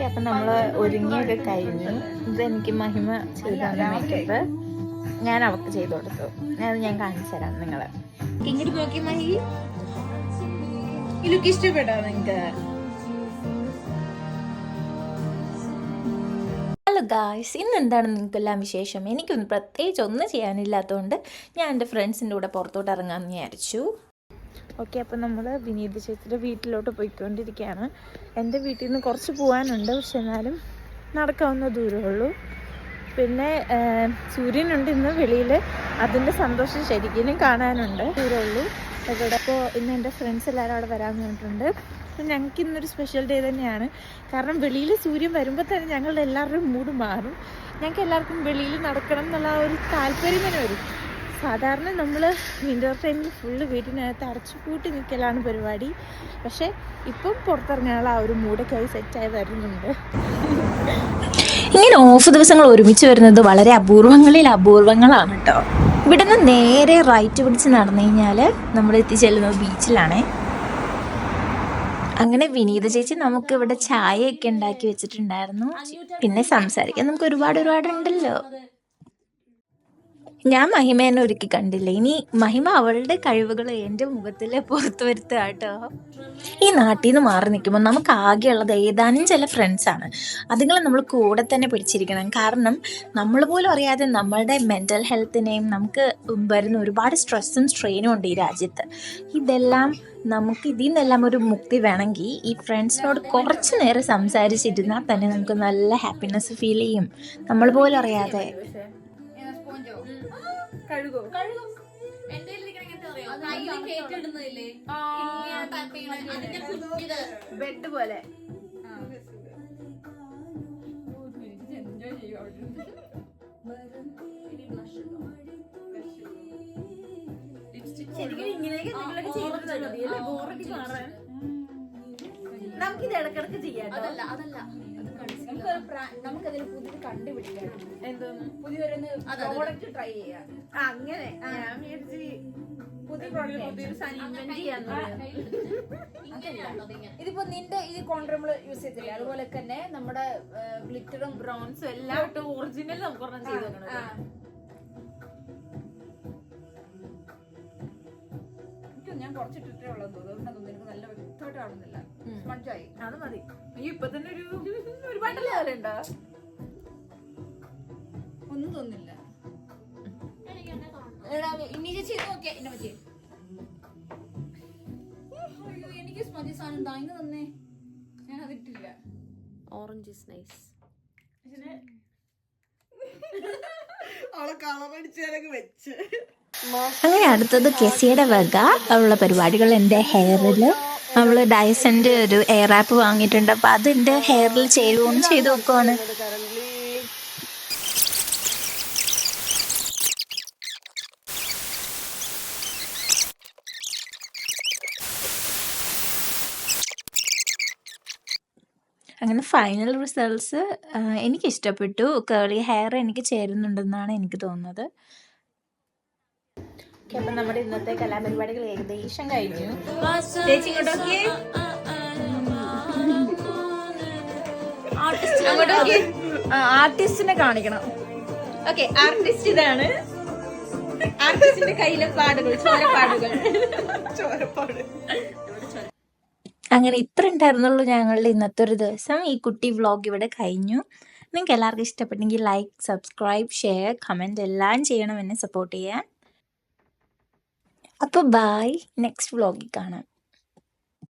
Okay അപ്പം നമ്മൾ ഒരുങ്ങിയൊക്കെ കഴിഞ്ഞു ഇതെനിക്ക് മഹിമ ചെയ്താണ് മേക്കപ്പ് ഞാൻ അവൾക്ക് ചെയ്തു കൊടുത്തു. അത് ഞാൻ കാണിച്ചു തരാം നിങ്ങളെ. ഇങ്ങോട്ട് നോക്കി മഹി. ഈ ലുക്ക് ഇഷ്ടപ്പെട്ടോ നിങ്ങൾക്ക് ഹലോ ഗായ്സ് ഇന്ന് എന്താണ് നിങ്ങൾക്കെല്ലാം വിശേഷം? എനിക്കൊന്നും പ്രത്യേകിച്ച് ഒന്നും ചെയ്യാനില്ലാത്തതുകൊണ്ട് ഞാൻ എന്റെ ഫ്രണ്ട്സിന്റെ കൂടെ പുറത്തോട്ട് ഇറങ്ങാമെന്ന് വിചാരിച്ചു. ഓക്കെ അപ്പം നമ്മൾ വിനീത് ചേച്ചിയുടെ വീട്ടിലോട്ട് പോയിക്കൊണ്ടിരിക്കുകയാണ്. എന്റെ വീട്ടിൽ നിന്ന് കുറച്ച് പോകാനുണ്ട് പക്ഷെ എന്നാലും നടക്കാവുന്ന ദൂരമുള്ളൂ പിന്നെ സൂര്യനുണ്ട് ഇന്ന് വെളിയിൽ അതിന്റെ സന്തോഷം ശരിക്കും കാണാനുണ്ട്. ദൂരമുള്ളൂ ഇവിടെ അപ്പോൾ ഇന്ന് എന്റെ ഫ്രണ്ട്സ് എല്ലാവരും അവിടെ വരാൻ വേണ്ടിയിട്ടുണ്ട് അപ്പം ഞങ്ങൾക്ക് ഇന്നൊരു സ്പെഷ്യൽ ഡേ തന്നെയാണ്. കാരണം വെളിയിൽ സൂര്യൻ വരുമ്പോൾ തന്നെ ഞങ്ങളുടെ എല്ലാവരുടെയും മൂഡ് മാറും. ഞങ്ങൾക്ക് എല്ലാവർക്കും വെളിയിൽ നടക്കണം എന്നുള്ള ഒരു താല്പര്യം തന്നെ വരും. സാധാരണ നമ്മൾ വിന്റർ ടൈമിൽ ഫുള്ള് വീട്ടിനകത്ത് അടച്ചു പൂട്ടി നിൽക്കലാണ് പരിപാടി. പക്ഷേ ഇപ്പം പുറത്തിറങ്ങാനുള്ള ആ ഒരു മൂടൊക്കെ ആയി സെറ്റായി വരുന്നുണ്ട്. ഇങ്ങനെ ഓഫ് ദിവസങ്ങൾ ഒരുമിച്ച് വരുന്നത് വളരെ അപൂർവങ്ങളിൽ അപൂർവങ്ങളാണ് കേട്ടോ ഇവിടുന്ന് നേരെ റൈറ്റ് പിടിച്ച് നടന്നു കഴിഞ്ഞാൽ നമ്മൾ എത്തിച്ചെല്ലുന്നത് ബീച്ചിലാണേ അങ്ങനെ വിനീത ചേച്ചി നമുക്ക് ഇവിടെ ചായയൊക്കെ ഉണ്ടാക്കി വെച്ചിട്ടുണ്ടായിരുന്നു. പിന്നെ സംസാരിക്കാൻ നമുക്ക് ഒരുപാട് ഒരുപാട് ഉണ്ടല്ലോ ഞാൻ മഹിമേനെ ഒരുക്കി കണ്ടില്ല. ഇനി മഹിമ അവളുടെ കഴിവുകൾ എന്റെ മുഖത്തിൽ പുറത്തു വരുത്തുക ഈ നാട്ടിൽ നിന്ന് മാറി നിൽക്കുമ്പോൾ നമുക്ക് ആകെയുള്ളത് ഏതാനും ചില ഫ്രണ്ട്സാണ് അതുങ്ങളെ നമ്മൾ കൂടെ തന്നെ പിടിച്ചിരിക്കണം. കാരണം നമ്മൾ പോലും അറിയാതെ നമ്മളുടെ മെന്റൽ ഹെൽത്തിനെയും നമുക്ക് വരുന്ന ഒരുപാട് സ്ട്രെസ്സും സ്ട്രെയിനും ഉണ്ട് ഈ രാജ്യത്ത്. ഇതെല്ലാം നമുക്ക് ഇതിൽ നിന്നെല്ലാം ഒരു മുക്തി വേണമെങ്കിൽ ഈ ഫ്രണ്ട്സിനോട് കുറച്ച് നേരം സംസാരിച്ചിരുന്നാൽ തന്നെ നമുക്ക് നല്ല ഹാപ്പിനെസ് ഫീൽ ചെയ്യും. നമ്മൾ പോലും അറിയാതെ. കഴുകോ? ബെഡ് പോലെ. ശരിക്കും ഇങ്ങനെയൊക്കെ മതി അല്ലേ മാറാൻ. നമുക്കിത് ഇടക്കിടക്ക് ചെയ്യാം അതല്ല അതല്ല. നമുക്കൊരു പ്രാ- നമുക്കതിന് പുതിയത് കണ്ടുപിടിക്കണം. എന്തോന്ന് പുതിയൊരു പ്രോഡക്റ്റ് ട്രൈ ചെയ്യാം. അങ്ങനെ. ഞാൻ വിചാരിച്ച് പുതിയ പുതിയൊരു ഇതിപ്പോ നിന്റെ ഈ നമ്മൾ യൂസ് ചെയ്തില്ലേ അതുപോലെ തന്നെ നമ്മുടെ ഗ്ലിറ്ററും ബ്രോൺസും എല്ലാം ഇട്ട് ഒറിജിനൽ നമുക്ക് ഒരെണ്ണം ചെയ്ത് ഞാൻ കുറച്ചിട്ടിട്ടേ ഉള്ളത് അതുകൊണ്ടാണ് തോന്നുന്നു. എനിക്ക് നല്ല വ്യക്തമായിട്ട് കാണുന്നില്ല. സ്പഞ്ചായി അത് മതി. ഈ ഇപ്പൊ തന്നെ ഒരു ഉണ്ടോ ഒന്നും തോന്നില്ല എടാ, ഇനി ചേച്ചി ഇത് നോക്കിയേ എന്നെ പറ്റി അയ്യോ എനിക്ക് സ്പഞ്ച് സാധനം. താങ്ങി തന്നേ. ഞാൻ അതിട്ടില്ല ഓറഞ്ച് ഇസ് നൈസ് അവളെ കളമടിച്ചാലൊക്കെ വെച്ച്. അങ്ങനെ അടുത്തത് കെസിയുടെ വക. ഉള്ള പരിപാടികൾ എന്റെ ഹെയറിൽ അവൾ ഡയസന്റെ ഒരു എയർ ആപ്പ് വാങ്ങിയിട്ടുണ്ട്. അപ്പോൾ അത് എന്റെ ഹെയറിൽ ചേരുവോന്ന് ചെയ്ത്. നോക്കുവാണ്. അങ്ങനെ ഫൈനൽ റിസൾട്ട്സ് എനിക്ക് ഇഷ്ടപ്പെട്ടു കേളി ഹെയർ എനിക്ക് ചേരുന്നുണ്ടെന്നാണ് എനിക്ക് തോന്നുന്നത്. അപ്പൊ നമ്മുടെ ഇന്നത്തെ കലാപരിപാടികൾ ഏകദേശം കഴിഞ്ഞു. ചേച്ചി ആർട്ടിസ്റ്റിനെ കാണിക്കണം. ഓക്കെ ആർട്ടിസ്റ്റ് ഇതാണ്. ആർട്ടിസ്റ്റിന്റെ കയ്യിലെ പാടുകൾ ചോരപ്പാടുകൾ. ചോരപ്പാട്. അങ്ങനെ ഇത്ര ഉണ്ടായിരുന്നുള്ളൂ ഞങ്ങളുടെ ഇന്നത്തെ ഒരു ദിവസം. ഈ കുട്ടി വ്ളോഗ് ഇവിടെ കഴിഞ്ഞു. നിങ്ങൾക്ക് എല്ലാവർക്കും ഇഷ്ടപ്പെട്ടെങ്കിൽ ലൈക്ക് സബ്സ്ക്രൈബ് ഷെയർ കമന്റ് എല്ലാം ചെയ്യണം. എന്നെ സപ്പോർട്ട് ചെയ്യാൻ. അപ്പോൾ ബായ് നെക്സ്റ്റ് വ്ളോഗിൽ കാണാം.